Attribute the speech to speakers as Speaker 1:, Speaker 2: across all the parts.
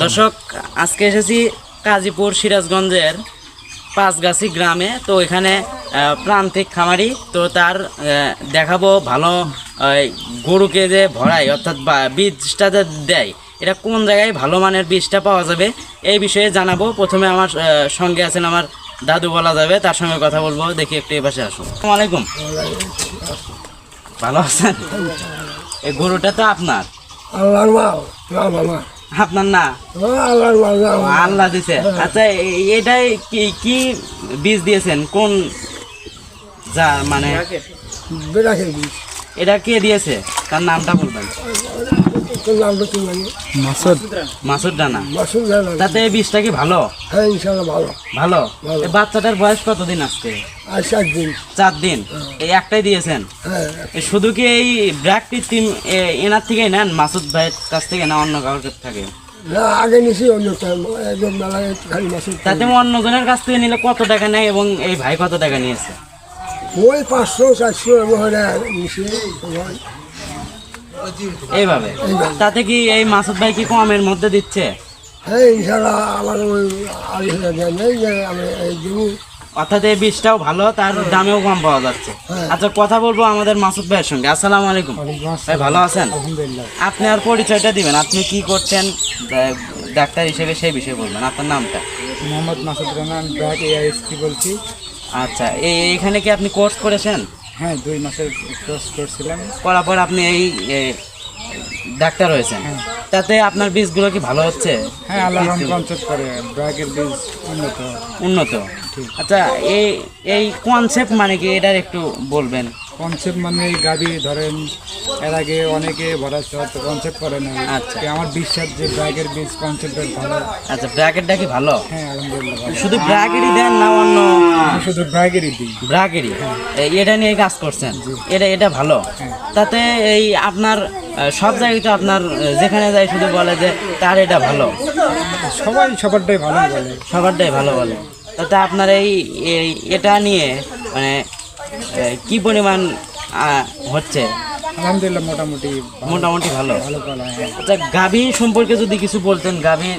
Speaker 1: দর্শক আজকে এসেছি কাজীপুর সিরাজগঞ্জের পাঁচগাছি গ্রামে। তো এখানে প্রান্তিক খামারি। তো তার দেখাবো ভালো গরুকে যে ভরায় অর্থাৎ বা- বীজটা যে দেয় এটা কোন জায়গায় ভালো মানের বীজটা পাওয়া যাবে এই বিষয়ে জানাব। প্রথমে আমার সঙ্গে আছেন আমার দাদু বলা যাবে তার সঙ্গে কথা বলব। দেখি একটু এ পাশে আসুন। আসসালামু আলাইকুম। ভালো আছেন? এই গরুটা তো আপনার।
Speaker 2: আল্লাহর মাল। না মামা
Speaker 1: আপনার না?
Speaker 2: আল্লাহর মাল
Speaker 1: আল্লাহ দিছে। আচ্ছা এটাই কি কি বীজ দিয়েছেন? কোন যা মানে
Speaker 2: বেড়াকে দিস
Speaker 1: এটা কে দিয়েছে? তার নামটা বলবেন।
Speaker 2: মানে?
Speaker 1: তাতে এই বীজটা কি ভালো?
Speaker 2: হ্যাঁ ভালো।
Speaker 1: ভালো?
Speaker 2: ভালো।
Speaker 1: এই বাচ্চাটার বয়স কতদিন আজকে?
Speaker 2: আর চার দিন।
Speaker 1: চার দিন। এই একটাই দিয়েছেন?
Speaker 2: হ্যাঁ
Speaker 1: শুধু কি এই ব্র্যাক টিম এনার থেকে নেন? মাসুদ ভাইয়ের কাছ থেকে না অন্য কারোর কাছ থেকে?
Speaker 2: না আগে নিছি অন্য একদম মেলায় খালি মাসুদ
Speaker 1: তাতে অন্যজনের কাছ থেকে নিলে কত টাকা নেয় এবং এই ভাই কত টাকা নিয়েছে?
Speaker 2: ওই পাঁচশো চারশো এমন নিছি। সবাই।
Speaker 1: এইভাবে। তাতে কি এই মাসুদ ভাই কি কমের মধ্যে দিচ্ছে?
Speaker 2: হ্যাঁ ইনশাল্লাহ আমার ওই আড়াই হাজার নেই যে আমি এই দিন
Speaker 1: অর্থাৎ এই বীজটাও ভালো তার দামেও কম পাওয়া যাচ্ছে।
Speaker 2: হ্যাঁ।
Speaker 1: আচ্ছা কথা বলব আমাদের মাসুদ ভাইয়ের সঙ্গে। আসসালামু আলাইকুম। ভাই ভালো আছেন? আপনি আর পরিচয়টা দিবেন। আপনি কি করছেন ডাক্তার হিসেবে সেই বিষয়ে বলবেন। আপনার নামটা?
Speaker 2: মোহাম্মদ মাসুদ ব্যাক এআইএসপি বলছি।
Speaker 1: আচ্ছা এই এইখানে কি আপনি কোর্স করেছেন?
Speaker 2: হ্যাঁ দুই মাসের কোর্স করছিলাম।
Speaker 1: করার পর আপনি এই ডাক্তার হয়েছেন। তাতে আপনার বীজগুলো কি ভালো হচ্ছে?
Speaker 2: হ্যাঁ আল্লাহ কনসেপ্ট করে ব্র্যাকের বীজ উন্নত।
Speaker 1: উন্নত। আচ্ছা এই এই কনসেপ্ট মানে কি? এটার একটু বলবেন।
Speaker 2: কনসেপ্ট মানে এই গাড়ি ধরেন এর আগে অনেকে ভরাচ্ছে হয়তো কনসেপ্ট করে না
Speaker 1: আচ্ছা।
Speaker 2: আমার বিশ্বাস যে ব্র্যাকের বীজ কনসেপ্টের ভালো।
Speaker 1: আচ্ছা ব্র্যাকেটটা কি ভালো?
Speaker 2: হ্যাঁ আলহামদুলিল্লাহ
Speaker 1: শুধু ব্র্যাকেটই দেন না অন্য
Speaker 2: শুধু ব্র্যাকেরই দিই
Speaker 1: ব্রাগেরি এটা নিয়ে কাজ করছেন? এটা এটা ভালো। তাতে এই আপনার সব জায়গায় তো আপনার যেখানে যায় শুধু বলে যে তার এটা ভালো।
Speaker 2: সবাই সবারটাই ভালো বলে।
Speaker 1: সবারটাই ভালো বলে। তাতে আপনার এই এটা নিয়ে মানে কি পরিমাণ হচ্ছে?
Speaker 2: আলহামদুলিল্লাহ মোটামুটি
Speaker 1: মোটামুটি ভালো।
Speaker 2: ভালো হ্যাঁ।
Speaker 1: আচ্ছা গাভী সম্পর্কে যদি কিছু বলতেন গাভী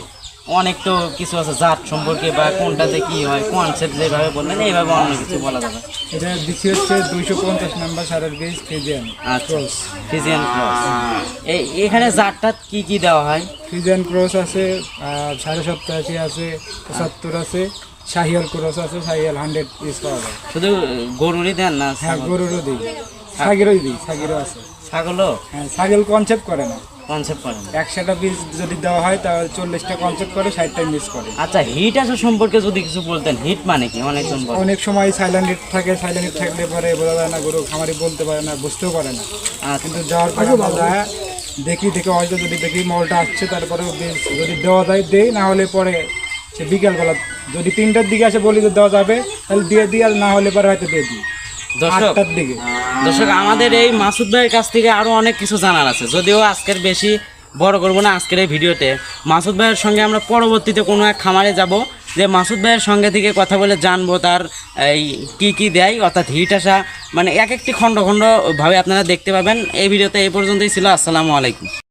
Speaker 1: অনেক তো কিছু আছে জাত সম্পর্কে বা কোনটাতে কি হয় কনসেপ্ট যেভাবে বললেন এইভাবে অন্য কিছু বলা যাবে।
Speaker 2: এটা দিচ্ছি হচ্ছে দুইশো পঞ্চাশ নাম্বার সারের বীজ ফিজিয়ান
Speaker 1: আচ্ছা ফিজিয়ান ক্রস এখানে জাতটা কি কি দেওয়া হয়?
Speaker 2: ফিজিয়ান ক্রস আছে সাড়ে সপ্তাশি আছে পঁচাত্তর আছে শাহিয়াল ক্রস আছে শাহিয়াল হান্ড্রেড পিস পাওয়া যায়।
Speaker 1: শুধু গরুরই দেন না
Speaker 2: হ্যাঁ গরুরও দিই। ছাগিরই দিই ছাগিরও আছে।
Speaker 1: ছাগলও?
Speaker 2: হ্যাঁ ছাগল কনসেপ্ট করে না।
Speaker 1: কনসেপ্ট করেন।
Speaker 2: একশোটা পিস যদি দেওয়া হয় তাহলে চল্লিশটা কনসেপ্ট করে ষাটটা মিস করে।
Speaker 1: আচ্ছা হিট আসা সম্পর্কে যদি কিছু বলতেন হিট মানে কি? বলে।
Speaker 2: অনেক সময় সাইলেন্ট থাকে সাইলেন্ট থাকলে পরে বোঝা যায় না গরু খামারি বলতে পারে না বুঝতেও পারে না।
Speaker 1: আচ্ছা।
Speaker 2: কিন্তু যাওয়ার পরে দেখি দেখে হয়তো যদি দেখি মলটা আসছে তারপরে যদি দেওয়া যায় দেই না হলে পরে সে বিকালবেলা যদি তিনটার দিকে আসে বলি যে দেওয়া যাবে তাহলে দিয়ে দিই আর না হলে পরে হয়তো দিয়ে দিই।
Speaker 1: দর্শক
Speaker 2: দিকে।
Speaker 1: দর্শক আমাদের এই মাসুদ ভাইয়ের কাছ থেকে আরও অনেক কিছু জানার আছে। যদিও আজকের বেশি বড় করব না আজকের এই ভিডিওতে। মাসুদ ভাইয়ের সঙ্গে আমরা পরবর্তীতে কোনো এক খামারে যাব যে মাসুদ ভাইয়ের সঙ্গে থেকে কথা বলে জানব তার এই কী কী দেয় অর্থাৎ হিট আসা মানে এক একটি খণ্ড খণ্ড ভাবে আপনারা দেখতে পাবেন। এই ভিডিওতে এই পর্যন্তই ছিল। আসসালামু আলাইকুম।